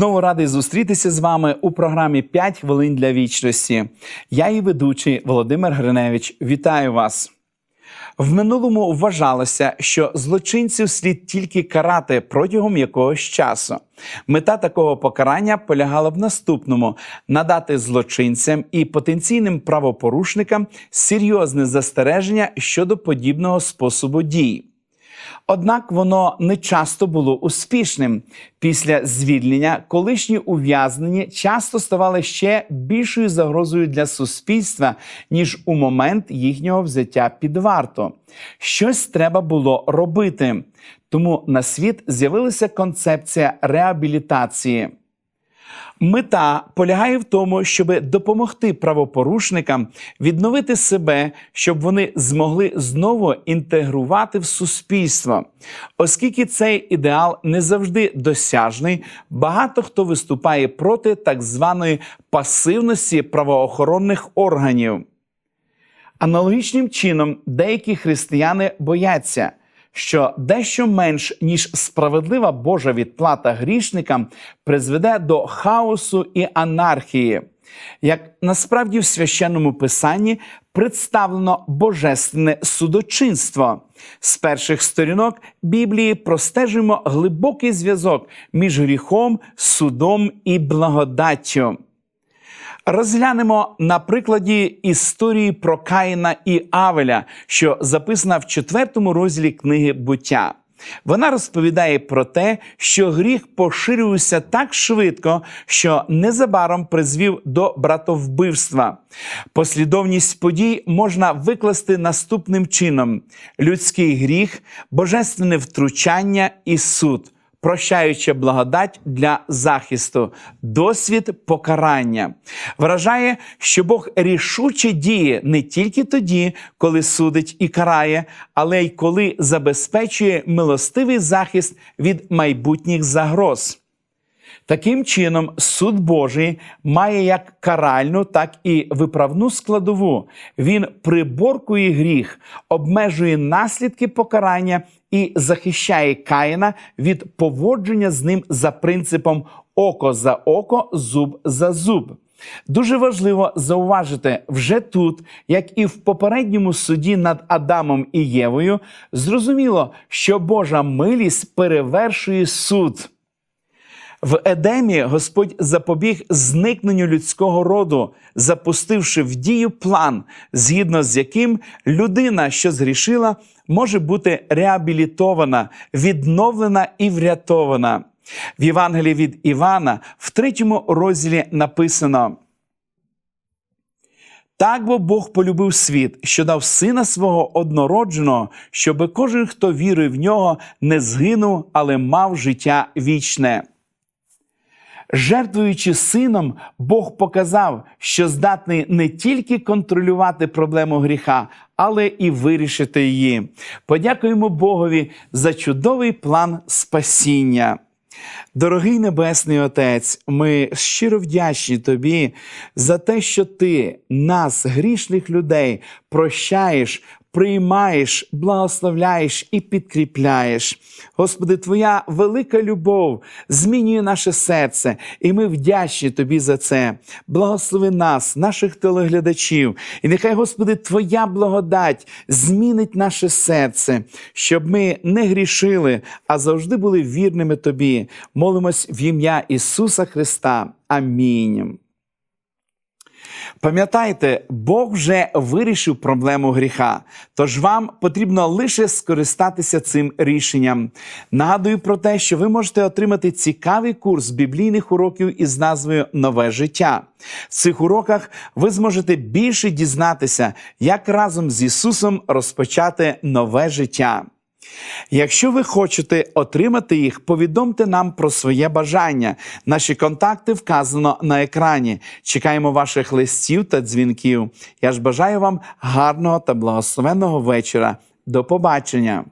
Знову радий зустрітися з вами у програмі «5 хвилин для вічності. Я її ведучий Володимир Гриневич. Вітаю вас. В минулому вважалося, що злочинців слід тільки карати протягом якогось часу. Мета такого покарання полягала в наступному: надати злочинцям і потенційним правопорушникам серйозне застереження щодо подібного способу дій. Однак воно не часто було успішним. Після звільнення колишні ув'язнені часто ставали ще більшою загрозою для суспільства, ніж у момент їхнього взяття під варто. Щось треба було робити. Тому на світ з'явилася концепція реабілітації. Мета полягає в тому, щоб допомогти правопорушникам відновити себе, щоб вони змогли знову інтегрувати в суспільство. Оскільки цей ідеал не завжди досяжний, багато хто виступає проти так званої пасивності правоохоронних органів. Аналогічним чином деякі християни бояться, що дещо менш ніж справедлива Божа відплата грішникам призведе до хаосу і анархії. Як насправді в священному писанні представлено божественне судочинство. З перших сторінок Біблії простежуємо глибокий зв'язок між гріхом, судом і благодаттю. Розглянемо на прикладі історії про Каїна і Авеля, що записана в четвертому розділі книги буття. Вона розповідає про те, що гріх поширювався так швидко, що незабаром призвів до братовбивства. Послідовність подій можна викласти наступним чином: людський гріх, божественне втручання і суд прощаюча благодать для захисту, досвід покарання. Вражає, що Бог рішуче діє не тільки тоді, коли судить і карає, але й коли забезпечує милостивий захист від майбутніх загроз. Таким чином, суд Божий має як каральну, так і виправну складову. Він приборкує гріх, обмежує наслідки покарання і захищає Каїна від поводження з ним за принципом око за око, зуб за зуб. Дуже важливо зауважити вже тут, як і в попередньому суді над Адамом і Євою, зрозуміло, що Божа милість перевершує суд. В Едемі Господь запобіг зникненню людського роду, запустивши в дію план, згідно з яким людина, що згрішила, може бути реабілітована, відновлена і врятована. В Євангелії від Івана в третьому розділі написано. Так бо Бог полюбив світ, що дав сина свого однородженого, щоби кожен, хто вірує в нього, не згинув, але мав життя вічне. Жертвуючи сином, Бог показав, що здатний не тільки контролювати проблему гріха, але і вирішити її. Подякуємо Богові за чудовий план спасіння. Дорогий Небесний Отець, ми щиро вдячні Тобі за те, що Ти нас, грішних людей, прощаєш, приймаєш, благословляєш і підкріпляєш. Господи, Твоя велика любов змінює наше серце, і ми вдячні Тобі за це. Благослови нас, наших телеглядачів, і нехай, Господи, Твоя благодать змінить наше серце, щоб ми не грішили, а завжди були вірними Тобі. Молимось в ім'я Ісуса Христа. Амінь. Пам'ятайте, Бог вже вирішив проблему гріха, тож вам потрібно лише скористатися цим рішенням. Нагадую про те, що ви можете отримати цікавий курс біблійних уроків із назвою Нове життя. В цих уроках ви зможете більше дізнатися, як разом з Ісусом розпочати нове життя. Якщо ви хочете отримати їх, повідомте нам про своє бажання. Наші контакти вказано на екрані. Чекаємо ваших листів та дзвінків. Я ж бажаю вам гарного та благословенного вечора. До побачення!